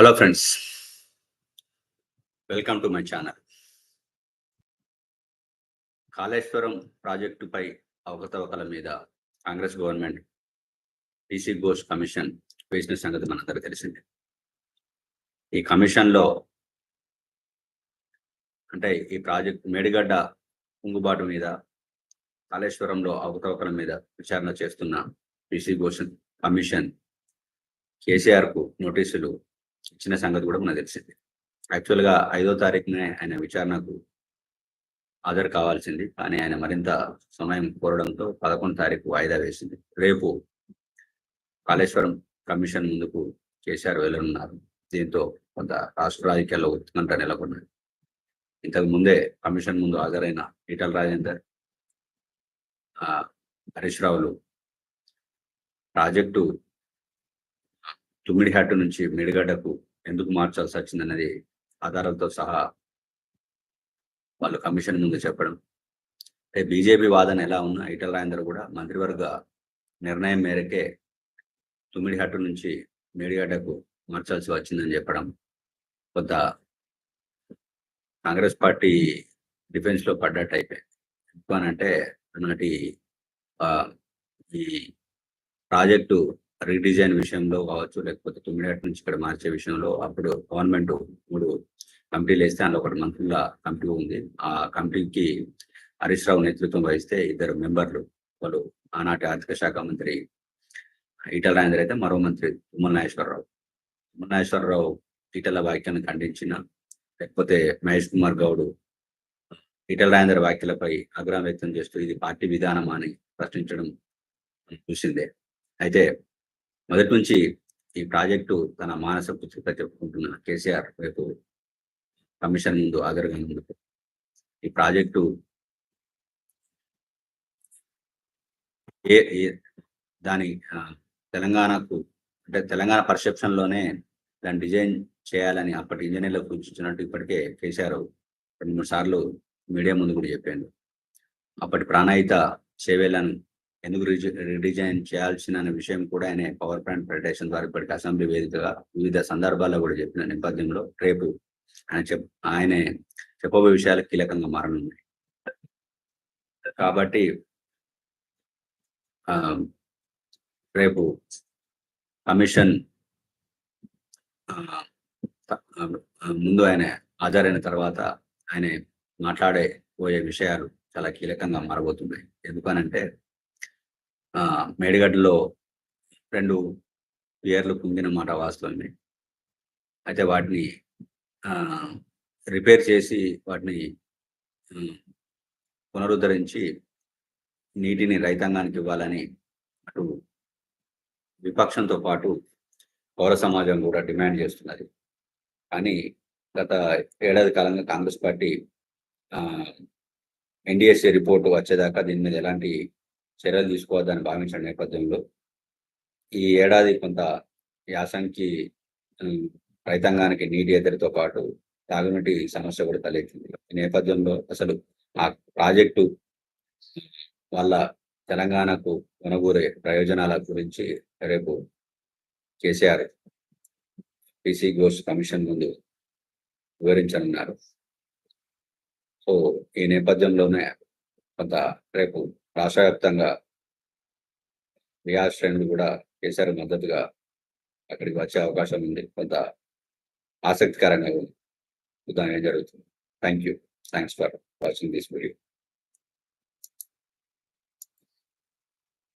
Hello friends welcome to my channel Kaleshwaram ప్రాజెక్టుపై అవకతవకల మీద Congress government PC Ghose commission వేసిన సంగతి మనందరికీ తెలిసిందే. ఈ కమిషన్లో అంటే ఈ ప్రాజెక్ట్ మేడిగడ్డ కుంగుబాటు మీద కాళేశ్వరంలో అవకతవకల మీద విచారణ చేస్తున్న పీసీ ఘోష్ కమిషన్ కేసీఆర్కు నోటీసులు ఇచ్చిన సంగతి కూడా మనకు తెలిసింది. యాక్చువల్గా ఐదో తారీఖునే ఆయన విచారణకు హాజరు కావాల్సింది. కానీ ఆయన మరింత సమయం కోరడంతో పదకొండు తారీఖు వాయిదా వేసింది. రేపు కాళేశ్వరం కమిషన్ ముందుకు కేసీఆర్ వెళ్ళనున్నారు. దీంతో కొంత రాష్ట్ర రాజకీయాల్లో ఉత్కంఠ నెలకొన్నది. ఇంతకు ముందే కమిషన్ ముందు హాజరైన ఈటల రాజేందర్ హరీష్ రావులు ప్రాజెక్టు తుమ్మిడిహట్టు నుంచి మిడిగడ్డకు ఎందుకు మార్చాల్సి వచ్చిందన్నది ఆధారాలతో సహా వాళ్ళు కమిషన్ ముందు చెప్పడం. అంటే బీజేపీ వాదన ఎలా ఉన్నా ఈటల రాజేందర్ కూడా మంత్రివర్గ నిర్ణయం మేరకే తుమ్మిడిహట్టు నుంచి మేడిగడ్డకు మార్చాల్సి వచ్చిందని చెప్పడం. కొంత కాంగ్రెస్ పార్టీ డిఫెన్స్లో పడ్డట్టు అయిపోయింది. ఎందుకనంటే నాటి ఈ ప్రాజెక్టు రీడిజైన్ విషయంలో కావచ్చు లేకపోతే తొమ్మిది నుంచి ఇక్కడ మార్చే విషయంలో అప్పుడు గవర్నమెంట్ మూడు కమిటీలు వేస్తే అందులో ఒకటి మంత్రుల కమిటీ ఉంది. ఆ కమిటీకి హరీష్ రావు నేతృత్వం వహిస్తే ఇద్దరు మెంబర్లు వాళ్ళు ఆనాటి ఆర్థిక శాఖ మంత్రి ఈటల రాజేందర్ అయితే మరో మంత్రి తుమ్మల నాగేశ్వరరావు. తుమ్మల నాగేశ్వరరావు ఈటల వ్యాఖ్యను ఖండించిన లేకపోతే మహేష్ కుమార్ గౌడ్ ఈటల రాజేందర్ వ్యాఖ్యలపై ఆగ్రహం వ్యక్తం చేస్తూ ఇది పార్టీ విధానం అని ప్రశ్నించడం చూసిందే. అయితే మొదటి నుంచి ఈ ప్రాజెక్టు తన మానస పుస్తక చెప్పుకుంటున్న కేసీఆర్ రేపు కమిషన్ ముందు హాజరుగానందుకు ఈ ప్రాజెక్టు ఏ దాని తెలంగాణకు అంటే తెలంగాణ పర్సెప్షన్లోనే దాన్ని డిజైన్ చేయాలని అప్పటి ఇంజనీర్లకు సూచించినట్టు ఇప్పటికే కేసీఆర్ రెండు మూడు సార్లు మీడియా ముందు కూడా చెప్పాను అప్పటి ప్రాణాయిత సేవేలను ఎందుకు రీడిజైన్ చేయాల్సిన విషయం కూడా ఆయన పవర్ ప్లాంట్ ప్రజెంటేషన్ ద్వారా ఇప్పటికీ అసెంబ్లీ వేదికగా వివిధ సందర్భాల్లో కూడా చెప్పిన నేపథ్యంలో రేపు ఆయన చెప్ ఆయన చెప్పబోయే విషయాలు కీలకంగా మారనున్నాయి. కాబట్టి రేపు కమిషన్ ముందు ఆయన హాజరైన తర్వాత ఆయన మాట్లాడే పోయే విషయాలు చాలా కీలకంగా మారబోతున్నాయి. ఎందుకనంటే మేడిగడ్డలో రెండు పియర్లు పొందిన మాట వాస్తవమే అయితే వాటిని రిపేర్ చేసి వాటిని పునరుద్ధరించి నీటిని రైతాంగానికి ఇవ్వాలని అటు విపక్షంతో పాటు పౌర సమాజం కూడా డిమాండ్ చేస్తున్నది. కానీ గత ఏడాది కాలంగా కాంగ్రెస్ పార్టీ ఎన్డిఎస్ఏ రిపోర్టు వచ్చేదాకా దీని మీద ఎలాంటి చర్యలు తీసుకోవద్దని భావించిన నేపథ్యంలో ఈ ఏడాది కొంత యాసంకి రైతాంగానికి నీటి ఎద్దరితో పాటు తాగునీటి సమస్య కూడా తలెత్తింది. ఈ నేపథ్యంలో అసలు ఆ ప్రాజెక్టు వల్ల తెలంగాణకు కొనుగోరే ప్రయోజనాల గురించి రేపు కేసీఆర్ పిసి ఘోష్ కమిషన్ ముందు వివరించనున్నారు. సో ఈ నేపథ్యంలోనే కొంత రేపు రాష్ట్ర వ్యాప్తంగా రియాజ్ శ్రేణులు కూడా కేసీఆర్ మద్దతుగా అక్కడికి వచ్చే అవకాశం ఉంది. కొంత ఆసక్తికరంగా ఉంది. దాని జరుగుతుంది. Thank you thanks for watching this video